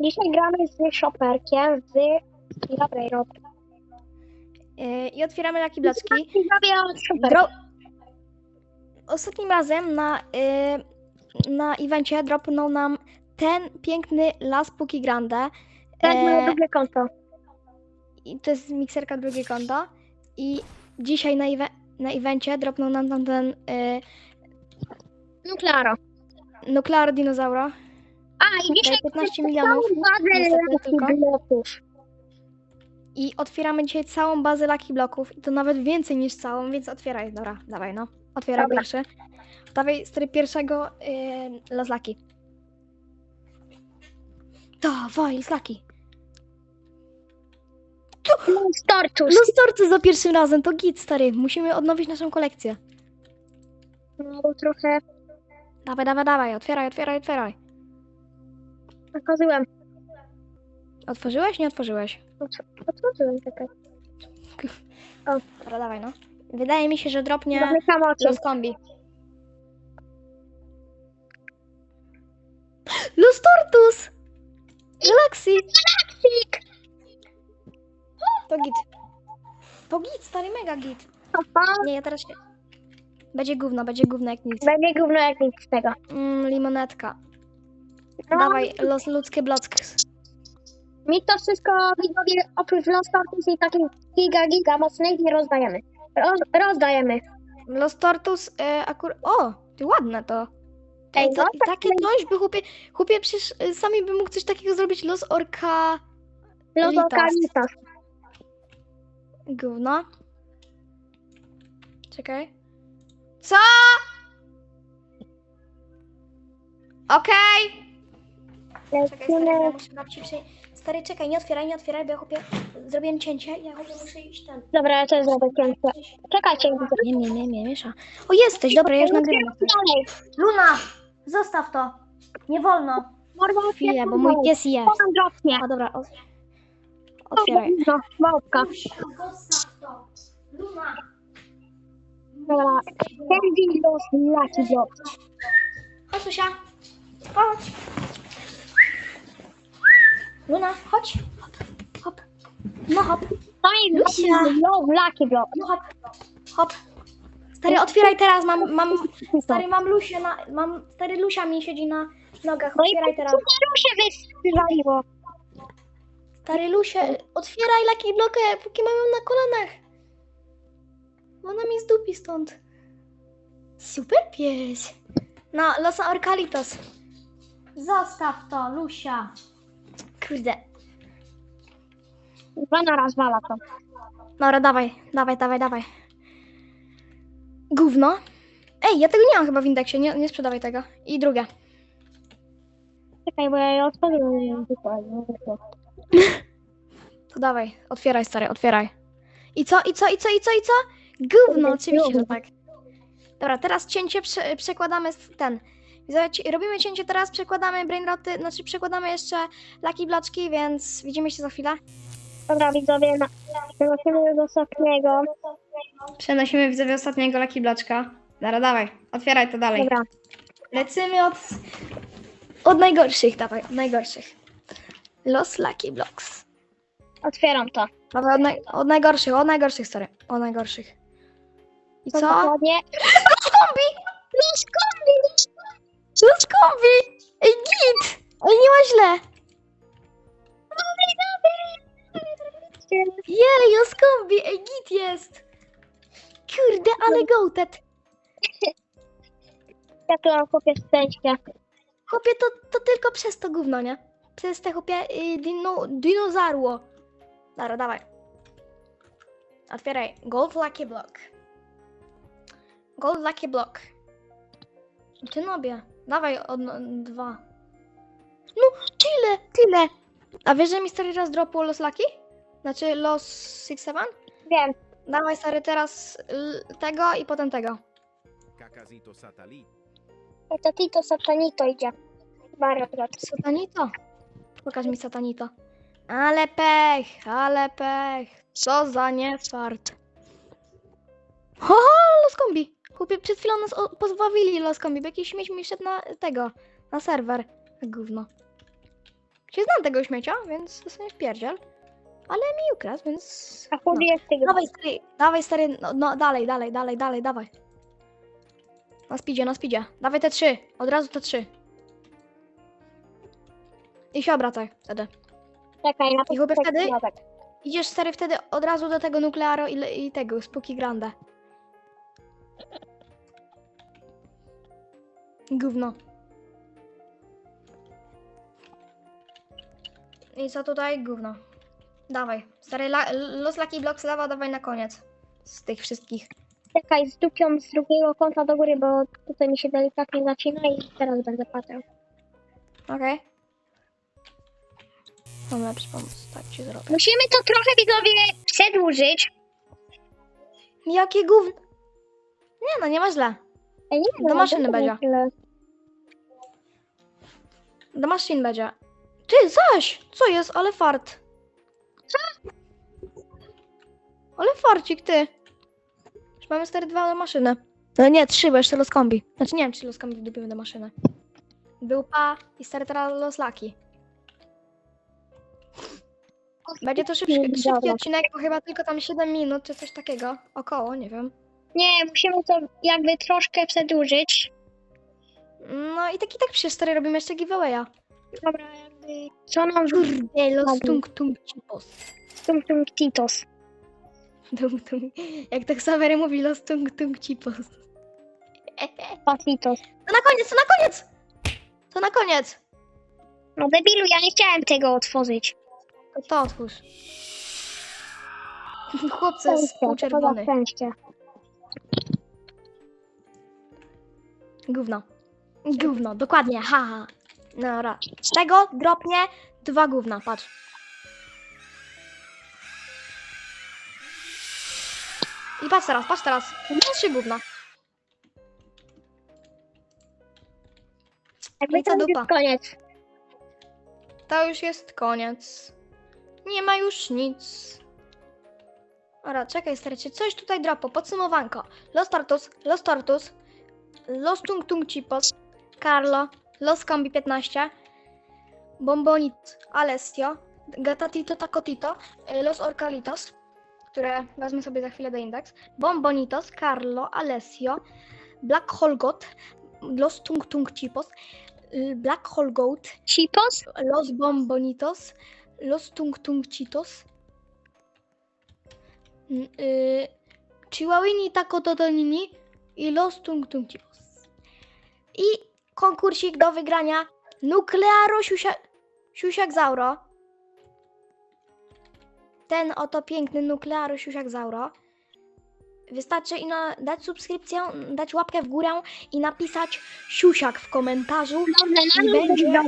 Dzisiaj gramy z Shopperkiem z Dobrej Rob. Yy, I otwieramy laki blocki. Dro... Ostatnim razem na, yy, na evencie dropnął nam ten piękny Las Puki Grande. To jest moje E, drugie konto. I to jest mikserka drugie konto. I dzisiaj na, ewe- na evencie dropnął nam tam ten yy, klaro. Nuclear Dinozaura. A, i dzisiaj 15 milionów. bazę bloków. I otwieramy dzisiaj całą bazę Lucky Bloków. I to nawet więcej niż całą, więc otwieraj. Dobra, dawaj no. Otwieraj Dobra. pierwszy. Dawaj stary pierwszego yy, Los Lucky. Dawaj, Los Lucky. Stortus. Los Torcy za pierwszym razem, to git stary. Musimy odnowić naszą kolekcję. No trochę Dawaj, dawaj, dawaj. Otwieraj, otwieraj, otwieraj. Otworzyłem. Otworzyłeś? Nie otworzyłeś. Otworzyłem czekaj. Dobra, dawaj no. Wydaje mi się, że dropnie. Los Kombi. Los Tortus! Galaxy! Sik. To git. To git, stary, mega git. Nie, ja teraz się... Będzie gówno, będzie gówno jak nic. Będzie gówno jak nic z tego. Mm, limonetka. No, Dawaj, los ludzkie blocky. Mi to wszystko widzowie oprócz Lost Tortus i takich giga giga mocnych nie rozdajemy. Roz, rozdajemy. Los Tortus, e, akur... O, ty ładne to. Ej, to, no, i takie coś by chłopie... Chłopie, przecież e, sami by mógł coś takiego zrobić. Los Orka... Los Litas. Orkalitas. Gówno. Czekaj. Co? Okej. Czekaj, stary, bo ja muszę babci przy... Stary, czekaj, nie otwieraj, nie otwieraj, bo ja chłopie... Zrobiłem cięcie, ja chłopie muszę iść ten... Dobra, ja też zrobię cięcie. Czekajcie. Nie, nie, nie, nie, miesza. O, jesteś, dobra, ja już nagrywam. Dalej. Luna, zostaw to. Nie wolno. Mordo, Chwilę, bo mój pies je. Potem dropnie. A dobra, o... otwieraj. No, małpka. Zostaw to. Luna. Dobra. Candy Los Lucky Block. Chodź, Susia. Chodź. Luna, chodź. Hop, hop. No hop, To jest Lucia. Los Lucky Block. no hop, hop. Stary, otwieraj teraz, mam, mam, stary, mam Lusię na, mam, stary Lusia mi siedzi na nogach, No i otwieraj teraz. cukiero się wywaliło. Stary Lusie, otwieraj Lucky Blokę, póki mam ją na kolanach. Ona mi zdupi stąd. Super pies. No, Los Orcalitos. Zostaw to, Lusia. Kurde. Dwa na raz wala to. Dobra, dawaj, dawaj, dawaj, dawaj. Gówno. Ej, ja tego nie mam chyba w indeksie, nie, nie sprzedawaj tego. I drugie. Czekaj, bo ja je otworzyłem. nie wiem, dokładnie. To dawaj, otwieraj stary, otwieraj. I co, i co, i co, i co, i co? Gówno, oczywiście, że tak. Dobra, teraz cięcie prze, przekładamy z ten. Robimy cięcie teraz, przekładamy brainroty, znaczy przekładamy jeszcze laki bloczki, więc widzimy się za chwilę. Dobra, widzowie, na, przenosimy do ostatniego. Przenosimy widzowie ostatniego laki bloczka. Dobra, dawaj, otwieraj to dalej. Dobra. Lecimy od, od najgorszych, dawaj, od najgorszych. Los Lucky Blocks. Otwieram to. Dawaj, od, naj, od najgorszych, od najgorszych, sorry. Od najgorszych. I To co? dokładnie. Los Kombi! Kombi! Ej, git! Ej, nie ma źle. Jej, Los Kombi! Ej, git jest! Kurde, ale goated. Ja tu mam chłopie szczęście. Chłopie, to, to tylko przez to gówno, nie? Przez te chłopie y, dino, dinozarło. Dobra, dawaj. Otwieraj. Gold Lucky Block. Gold Lucky Block. Ty nobie. Dawaj od dwa. No, tyle, tyle. A wiesz, że mi stary raz dropło Los Lucky? Znaczy Los 6-7? Wiem. Dawaj stary teraz tego i potem tego. Kakazito Satalit. To Tito Satanito idzie. Bardzo dobrze. Satanito. Pokaż mi satanito. Ale pech, ale pech. Co za niefart. Ho, ho, los kombi. Chłopie, przed chwilą nas o- pozbawili los kombi, bo jakiś śmieć mi wszedł na tego, na serwer. Gówno. Się znam tego śmiecia, więc to sobie wpierdziel. Ale mi ukradł, więc... A chudy jest tego. Dawaj stary, dawaj stary, no, no dalej, dalej, dalej, dalej, dawaj. Na speedzie, na speedzie. Dawaj te trzy, od razu te trzy. I się obracaj wtedy. Czekaj, na to I chłopie tak, wtedy? tak. Idziesz stary wtedy od razu do tego nuklearu i, i tego, Spooky Grande. Gówno. I co tutaj? Gówno. Dawaj. Stary, la- Los Lucky Blocks lawa dawaj na koniec. Z tych wszystkich. Czekaj, z dupią z drugiego kąta do góry, bo tutaj mi się delikatnie zacina i teraz będę patrzył. Okej? Mam lepszy pomysł. Tak ci zrobię. Musimy to trochę widzowie przedłużyć. Jakie gówno? Nie no, nie ma źle. Ej, nie Do no, maszyny to będzie. tyle. Do maszyn będzie. Ty, zaś! Co jest? Ale fart. Ale farcik, ty. Już mamy stary dwa maszyny. No nie, trzy, bo jeszcze los kombi. Znaczy nie wiem, czy los kombi wdupimy do maszyny. Był pa i stary teraz los laki. Będzie to szybki, szybki odcinek, bo chyba tylko tam 7 minut, czy coś takiego. Około, nie wiem. Nie, musimy to jakby troszkę przedłużyć. No i tak i tak przecież stary robimy jeszcze giveawaya. Dobra, jakby... Co nam Kurde, los tung tung cipos. tung tung titos? Tung, tung. Jak tak Sawery mówi, los tung tung cipos. Pasitos. To na koniec, to na koniec! To na koniec! No debilu, ja nie chciałem tego otworzyć. To, to otwórz. Chłopcy Szczęście, to szczęście. Gówno. Gówno, dokładnie, haha. Dobra. Z tego dropnie dwa gówna, patrz. I patrz teraz, patrz teraz. Trzy gówna. Jakby I co dupa? jest koniec. To już jest koniec. Nie ma już nic. Dobra, czekaj, stary, czy coś tutaj dropo? Podsumowanko. Los Tortus, Los Tortus, Los Tung Tung Chipos, Carlo, Los Combi 15, Bombonit Alessio, Gatatito Tacotito, y, Los Orcalitos, które wezmę sobie za chwilę do indeks, Bombonitos, Carlo, Alessio, Black Hole God, Los Tung Tung Chipos, y, Black Hole Goat, Chipos? Los Bombonitos, Los Tung Tung Chitos, mm, y, Chihuahuini Taco Totonini i Los Tung Tung Chitos. I konkursik do wygrania Nuklearo Siusia, Siusiak Zauro. Ten oto piękny Nuklearo Siusiak Zauro. Wystarczy ino dać subskrypcję, dać łapkę w górę i napisać siusiak w komentarzu Dobrze, I będzie...